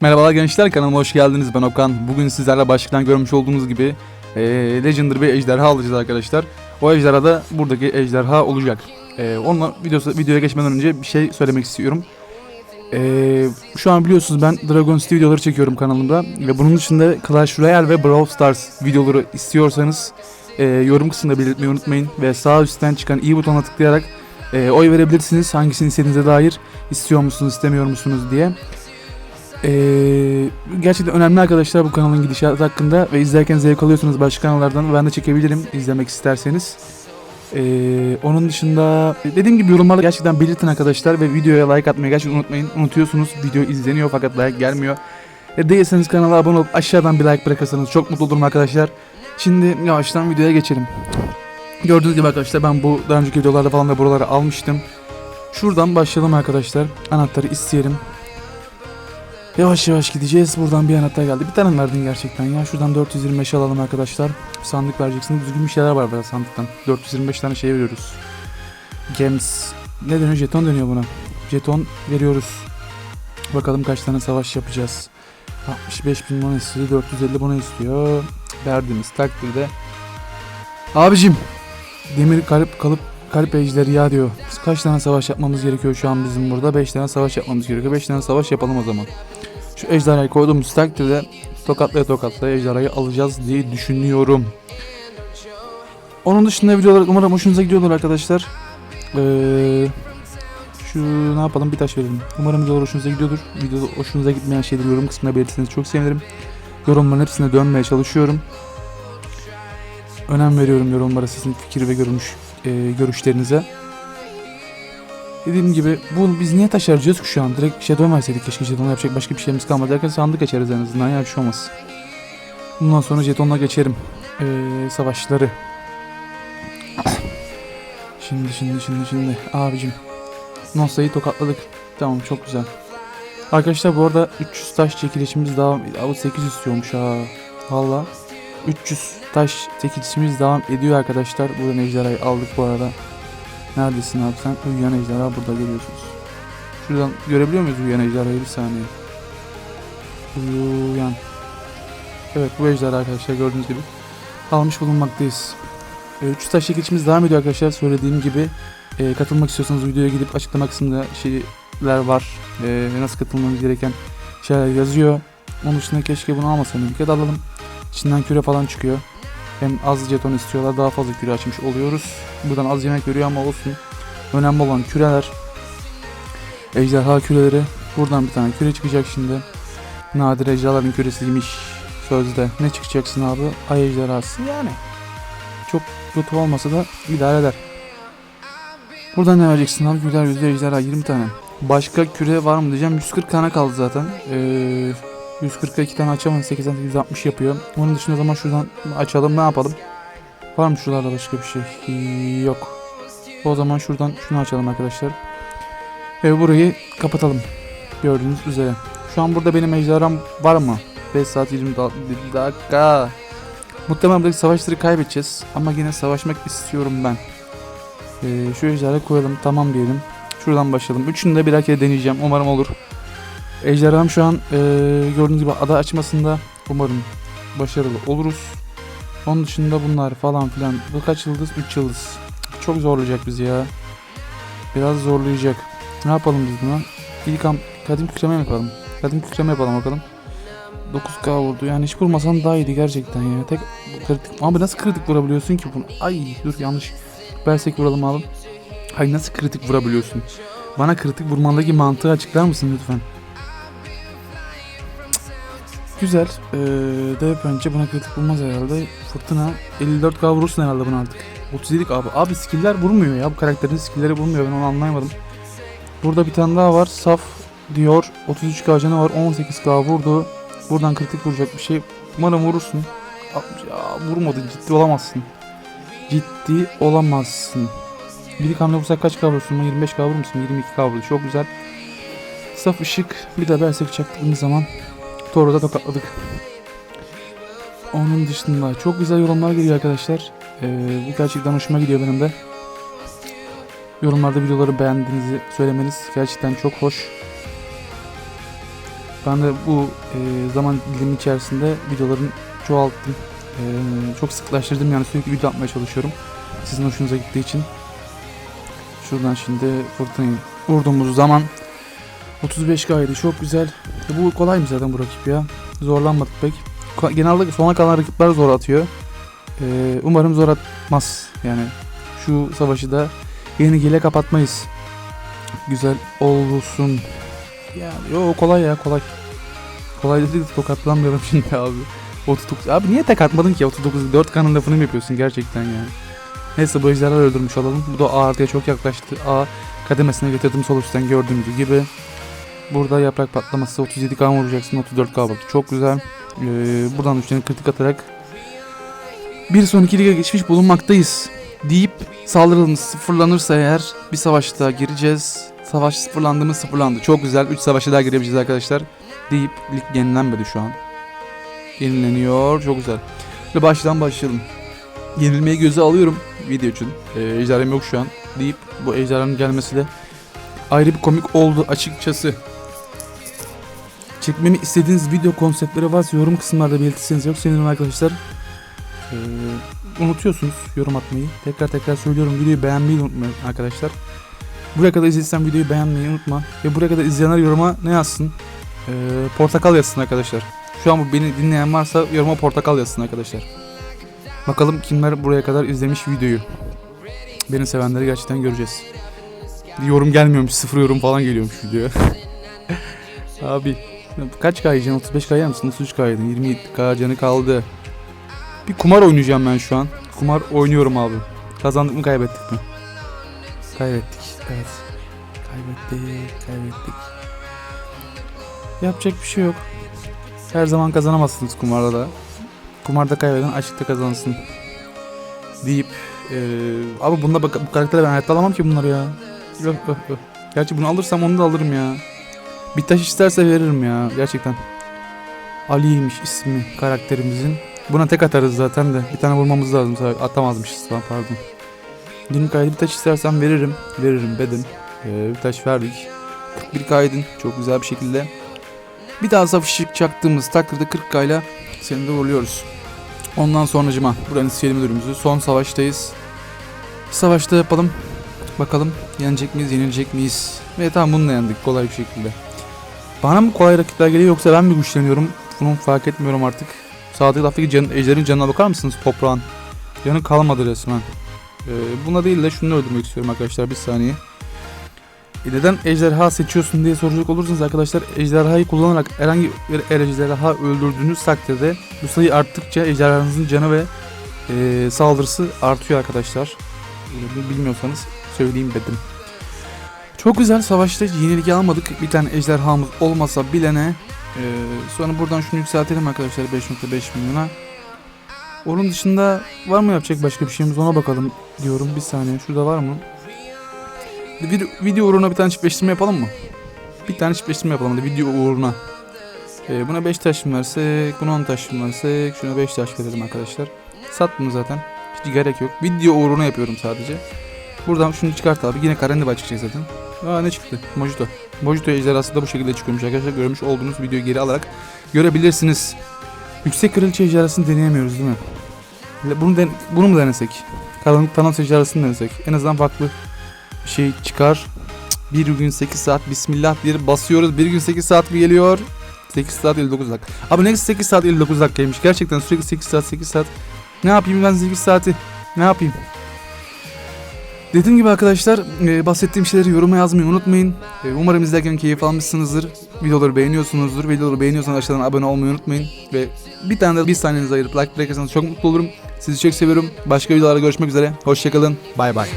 Merhabalar gençler kanalıma hoş geldiniz ben Okan. Bugün sizlerle başlıktan görmüş olduğunuz gibi e, Legendary bir ejderha alacağız arkadaşlar. O ejderha da buradaki ejderha olacak. E, onunla videosu, videoya geçmeden önce bir şey söylemek istiyorum. E, şu an biliyorsunuz ben Dragon City videoları çekiyorum kanalımda. Ve bunun dışında Clash Royale ve Brawl Stars videoları istiyorsanız e, yorum kısmında belirtmeyi unutmayın. Ve sağ üstten çıkan i butonuna tıklayarak e, oy verebilirsiniz. Hangisini istediğinize dair istiyor musunuz istemiyor musunuz diye. Ee, gerçekten önemli arkadaşlar bu kanalın gidişatı hakkında ve izlerken zevk alıyorsunuz başka kanallardan ben de çekebilirim izlemek isterseniz. Ee, onun dışında dediğim gibi yorumlarda gerçekten belirtin arkadaşlar ve videoya like atmayı gerçekten unutmayın. Unutuyorsunuz video izleniyor fakat like gelmiyor. E, değilseniz kanala abone olup aşağıdan bir like bırakırsanız çok mutlu olurum arkadaşlar. Şimdi yavaştan videoya geçelim. Gördüğünüz gibi arkadaşlar ben bu daha önceki videolarda falan da buraları almıştım. Şuradan başlayalım arkadaşlar. Anahtarı isteyelim. Yavaş yavaş gideceğiz. Buradan bir anahtar geldi. Bir tane verdin gerçekten ya. Şuradan 425 alalım arkadaşlar. Sandık vereceksin. Düzgün bir şeyler var burada sandıktan. 425 tane şey veriyoruz. Gems. Ne deniyor? Jeton deniyor buna. Jeton veriyoruz. Bakalım kaç tane savaş yapacağız. 65 bin bana istiyor. 450 bana istiyor. Verdiğimiz takdirde. Abicim. Demir kalp kalıp kalp ejderi ya diyor. Biz kaç tane savaş yapmamız gerekiyor şu an bizim burada? 5 tane savaş yapmamız gerekiyor. 5 tane savaş yapalım o zaman. Şu ejderhayı koyduğumuz takdirde tokatlaya tokatlaya ejderhayı alacağız diye düşünüyorum. Onun dışında videolar umarım hoşunuza gidiyorlar arkadaşlar. Ee, şu ne yapalım bir taş verelim. Umarım videolar hoşunuza gidiyordur. Videoda hoşunuza gitmeyen şeyleri yorum kısmına belirtirseniz çok sevinirim. Yorumların hepsine dönmeye çalışıyorum. Önem veriyorum yorumlara sizin fikir ve görünüş e, görüşlerinize. Dediğim gibi bu biz niye taş harcıyoruz ki şu an? Direkt Shadow verseydik keşke Shadow yapacak başka bir şeyimiz kalmadı. Derken sandık açarız en azından ya bir şey olmaz. Bundan sonra jetonla geçerim. Ee, savaşları. Şimdi şimdi şimdi şimdi abicim. Nosa'yı tokatladık. Tamam çok güzel. Arkadaşlar bu arada 300 taş çekilişimiz devam ediyor. 800 istiyormuş ha. Valla. 300 taş çekilişimiz devam ediyor arkadaşlar. Buradan ejderhayı aldık bu arada. Neredesin abi sen? Uyuyan ejderha burada görüyorsunuz. Şuradan görebiliyor muyuz uyuyan ejderhayı bir saniye. Uyuyan. Evet bu ejderha arkadaşlar gördüğünüz gibi. Almış bulunmaktayız. E, 300 taş çekilişimiz devam ediyor arkadaşlar. Söylediğim gibi e, katılmak istiyorsanız videoya gidip açıklama kısmında şeyler var. E, nasıl katılmanız gereken şeyler yazıyor. Onun dışında keşke bunu almasaydım. Ya da alalım. İçinden küre falan çıkıyor. Hem az jeton istiyorlar daha fazla küre açmış oluyoruz. Buradan az yemek veriyor ama olsun. Önemli olan küreler. Ejderha küreleri. Buradan bir tane küre çıkacak şimdi. Nadir ejderhaların küresiymiş sözde. Ne çıkacaksın abi? Ay ejderhası yani. Çok kötü olmasa da idare eder. Buradan ne vereceksin abi? Güler yüzlü ejderha 20 tane. Başka küre var mı diyeceğim. 140 tane kaldı zaten. Ee, 140'a 2 tane açamam 80 160 yapıyor. Onun dışında zaman şuradan açalım ne yapalım? Var mı şuralarda başka bir şey? Yok. O zaman şuradan şunu açalım arkadaşlar. Ve burayı kapatalım. Gördüğünüz üzere. Şu an burada benim ejderham var mı? 5 saat 20 da- dakika. Muhtemelen buradaki savaşları kaybedeceğiz. Ama yine savaşmak istiyorum ben. Ee, şu ejderha koyalım. Tamam diyelim. Şuradan başlayalım. Üçünü de birer kere deneyeceğim. Umarım olur. Ejderham şu an e, gördüğünüz gibi ada açmasında umarım başarılı oluruz. Onun dışında bunlar falan filan. Bu kaç yıldız? 3 yıldız. Çok zorlayacak bizi ya. Biraz zorlayacak. Ne yapalım biz buna? İlk am kadim kükreme yapalım? Kadim kükreme yapalım bakalım. 9k vurdu. Yani hiç vurmasan daha iyiydi gerçekten ya. Tek kritik. Abi nasıl kritik vurabiliyorsun ki bunu? Ay dur yanlış. Versek vuralım abi. Ay nasıl kritik vurabiliyorsun? Bana kritik vurmandaki mantığı açıklar mısın lütfen? Güzel. Ee, de bence buna kritik bulmaz herhalde. Fırtına 54k vurursun herhalde buna artık. 37 abi. Abi skiller vurmuyor ya. Bu karakterin skillleri vurmuyor. Ben onu anlayamadım. Burada bir tane daha var. Saf diyor. 33k canı var. 18k vurdu. Buradan kritik vuracak bir şey. Umarım vurursun. Ya, vurmadı. Ciddi olamazsın. Ciddi olamazsın. Bir hamle vursak kaç k vurursun? 25k vurur musun? 22k vurdu. Çok güzel. Saf ışık. Bir de Berserk çaktığımız zaman Thor'u da tokatladık. Onun dışında çok güzel yorumlar geliyor arkadaşlar. Ee, bu gerçekten hoşuma gidiyor benim de. Yorumlarda videoları beğendiğinizi söylemeniz gerçekten çok hoş. Ben de bu e, zaman dilimi içerisinde videoların çoğalttım. E, çok sıklaştırdım yani sürekli video atmaya çalışıyorum. Sizin hoşunuza gittiği için. Şuradan şimdi fırtınayı vurduğumuz zaman 35 kaydı çok güzel. E, bu kolay mı zaten bu rakip ya? Zorlanmadık pek. Genelde sona kalan rakipler zor atıyor. E, umarım zor atmaz. Yani şu savaşı da yeni gele kapatmayız. Güzel olsun. Yani yo kolay ya kolay. Kolay dedi de tokatlanmayalım şimdi abi. 39. Abi niye tek atmadın ki 39 4 kanın lafını mı yapıyorsun gerçekten yani. Neyse bu ejderhaları öldürmüş olalım. Bu da A artıya çok yaklaştı. A kademesine getirdim sol üstten gördüğünüz gibi. Burada yaprak patlaması 37k vuracaksın 34k vurdu. Çok güzel. Ee, buradan üçlerini kritik atarak bir sonraki lige geçmiş bulunmaktayız. Deyip saldırımız sıfırlanırsa eğer bir savaş daha gireceğiz. Savaş sıfırlandı mı sıfırlandı. Çok güzel. 3 savaşa daha girebileceğiz arkadaşlar. Deyip lig yenilenmedi şu an. Yenileniyor. Çok güzel. Ve baştan başlayalım. Yenilmeyi göze alıyorum video için. Ee, ejderham yok şu an. Deyip bu ejderhanın gelmesi de ayrı bir komik oldu açıkçası. Çekmemi istediğiniz video konseptleri varsa yorum kısımlarda belirtirseniz yok sevinirim arkadaşlar. Ee, unutuyorsunuz yorum atmayı. Tekrar tekrar söylüyorum videoyu beğenmeyi unutmayın arkadaşlar. Buraya kadar izlediysen videoyu beğenmeyi unutma. Ve buraya kadar izleyenler yoruma ne yazsın? Ee, portakal yazsın arkadaşlar. Şu an bu beni dinleyen varsa yoruma portakal yazsın arkadaşlar. Bakalım kimler buraya kadar izlemiş videoyu. Beni sevenleri gerçekten göreceğiz. Yorum gelmiyormuş, sıfır yorum falan geliyormuş videoya. Abi kaç K yiyeceksin? 35 K yer misin? 33 K yedin. 27 K canı kaldı. Bir kumar oynayacağım ben şu an. Kumar oynuyorum abi. Kazandık mı kaybettik mi? Kaybettik. Evet. Kaybettik. Kaybettik. Yapacak bir şey yok. Her zaman kazanamazsınız kumarda da. Kumarda kaybeden açıkta kazansın. Deyip eee abi bunda bu karakteri ben hayatta alamam ki bunları ya. Öh, öh, öh. Gerçi bunu alırsam onu da alırım ya. Bir taş isterse veririm ya gerçekten. Ali'ymiş ismi karakterimizin. Buna tek atarız zaten de. Bir tane vurmamız lazım. Atamazmışız lan pardon. 20 kaydı bir taş istersen veririm. Veririm dedim. Ee, bir taş verdik. 41 kaydın çok güzel bir şekilde. Bir daha savaşı çaktığımız takdirde 40 kayla seni de vuruyoruz. Ondan sonracıma buranın siyelim müdürümüzü. Son savaştayız. Savaşta yapalım. Bakalım yenecek miyiz, yenilecek miyiz? Ve tamam bununla yendik kolay bir şekilde. Bana mı kolay rakipler geliyor yoksa ben mi güçleniyorum? Bunu fark etmiyorum artık. Sağ taraftaki can, ejderin canına bakar mısınız toprağın? Canı kalmadı resmen. Ee, buna değil de şunu öldürmek istiyorum arkadaşlar bir saniye. E neden ejderha seçiyorsun diye soracak olursanız arkadaşlar ejderhayı kullanarak herhangi bir ejderha öldürdüğünüz takdirde bu sayı arttıkça ejderhanızın canı ve e, saldırısı artıyor arkadaşlar. E, bilmiyorsanız söyleyeyim dedim. Çok güzel savaşta yenilgi almadık. Bir tane ejderhamız olmasa bilene. E, sonra buradan şunu yükseltelim arkadaşlar 5.5 milyona. Onun dışında var mı yapacak başka bir şeyimiz ona bakalım diyorum. Bir saniye şurada var mı? Video, video uğruna bir tane çiftleştirme yapalım mı? Bir tane çiftleştirme yapalım hadi video uğruna. Ee, buna 5 taş mı versek, buna 10 taş mı versek, şuna 5 taş verelim arkadaşlar. Sattım zaten. Hiç gerek yok. Video uğruna yapıyorum sadece. Buradan şunu çıkart abi. Yine Karendiba çıkacak zaten. Aa ne çıktı? Mojito. Mojito ejderhası da bu şekilde çıkıyormuş arkadaşlar. Görmüş olduğunuz videoyu geri alarak görebilirsiniz. Yüksek kraliçe ejderhasını deneyemiyoruz değil mi? Bunu, den bunu mu denesek? Karanlık Thanos ejderhasını denesek. En azından farklı bir şey çıkar. Bir gün 8 saat bismillah diye basıyoruz. Bir gün 8 saat mi geliyor? 8 saat 59 dakika. Abi ne 8 saat 59 dakikaymış. Gerçekten sürekli 8 saat 8 saat. Ne yapayım ben 8 saati? Ne yapayım? Dediğim gibi arkadaşlar e, bahsettiğim şeyleri yoruma yazmayı unutmayın. E, umarım izlerken keyif almışsınızdır. Videoları beğeniyorsunuzdur. Videoları beğeniyorsanız aşağıdan abone olmayı unutmayın. Ve bir tane de bir saniyenizi ayırıp like bırakırsanız çok mutlu olurum. Sizi çok seviyorum. Başka videolarda görüşmek üzere. Hoşçakalın. Bay bay.